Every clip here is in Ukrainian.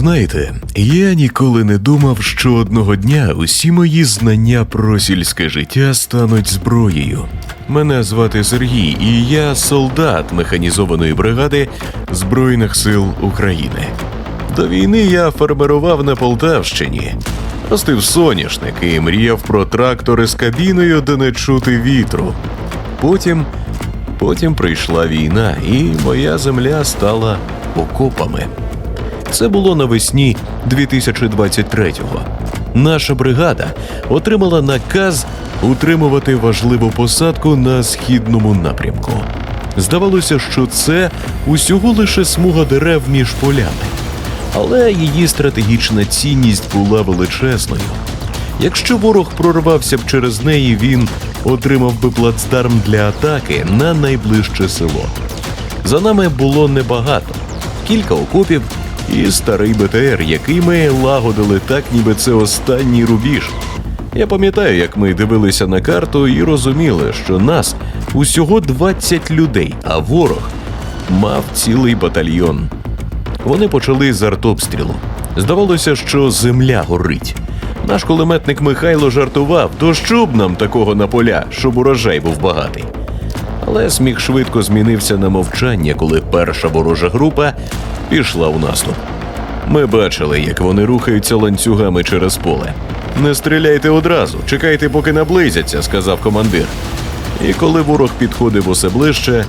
Знаєте, я ніколи не думав, що одного дня усі мої знання про сільське життя стануть зброєю. Мене звати Сергій, і я солдат механізованої бригади Збройних сил України. До війни я фермерував на Полтавщині, ростив соняшник і мріяв про трактори з кабіною, де не чути вітру. Потім, потім прийшла війна, і моя земля стала окопами. Це було навесні 2023-го. Наша бригада отримала наказ утримувати важливу посадку на східному напрямку. Здавалося, що це усього лише смуга дерев між полями, але її стратегічна цінність була величезною. Якщо ворог прорвався б через неї, він отримав би плацдарм для атаки на найближче село. За нами було небагато, кілька окопів і старий БТР, який ми лагодили так, ніби це останній рубіж. Я пам'ятаю, як ми дивилися на карту і розуміли, що нас усього 20 людей, а ворог мав цілий батальйон. Вони почали з артобстрілу. Здавалося, що земля горить. Наш кулеметник Михайло жартував, то що б нам такого на поля, щоб урожай був багатий. Але сміх швидко змінився на мовчання, коли перша ворожа група пішла у наступ. Ми бачили, як вони рухаються ланцюгами через поле. Не стріляйте одразу, чекайте, поки наблизяться, сказав командир. І коли ворог підходив усе ближче,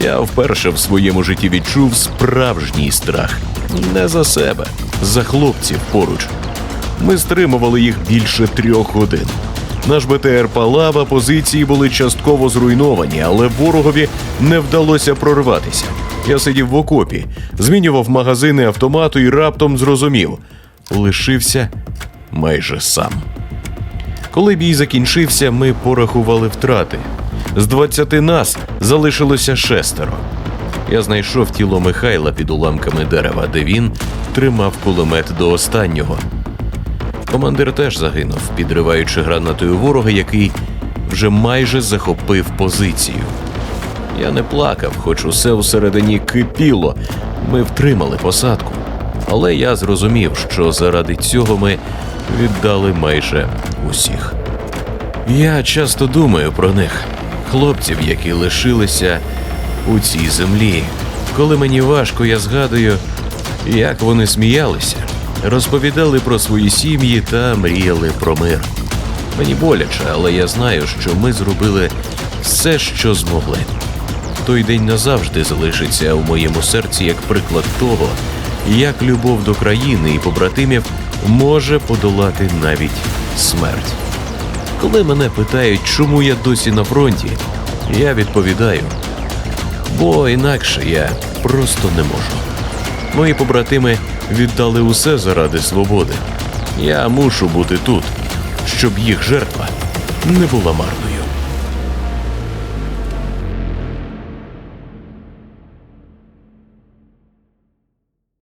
я вперше в своєму житті відчув справжній страх. Не за себе, за хлопців поруч. Ми стримували їх більше трьох годин. Наш БТР палав, а позиції були частково зруйновані, але ворогові не вдалося прорватися. Я сидів в окопі, змінював магазини автомату і раптом зрозумів лишився майже сам. Коли бій закінчився, ми порахували втрати. З 20 нас залишилося шестеро. Я знайшов тіло Михайла під уламками дерева, де він тримав кулемет до останнього. Командир теж загинув, підриваючи гранатою ворога, який вже майже захопив позицію. Я не плакав, хоч усе всередині кипіло. Ми втримали посадку. Але я зрозумів, що заради цього ми віддали майже усіх. Я часто думаю про них, хлопців, які лишилися у цій землі. Коли мені важко, я згадую, як вони сміялися, розповідали про свої сім'ї та мріяли про мир. Мені боляче, але я знаю, що ми зробили все, що змогли. Той день назавжди залишиться у моєму серці як приклад того, як любов до країни і побратимів може подолати навіть смерть. Коли мене питають, чому я досі на фронті, я відповідаю, бо інакше я просто не можу. Мої побратими віддали усе заради свободи. Я мушу бути тут, щоб їх жертва не була марною.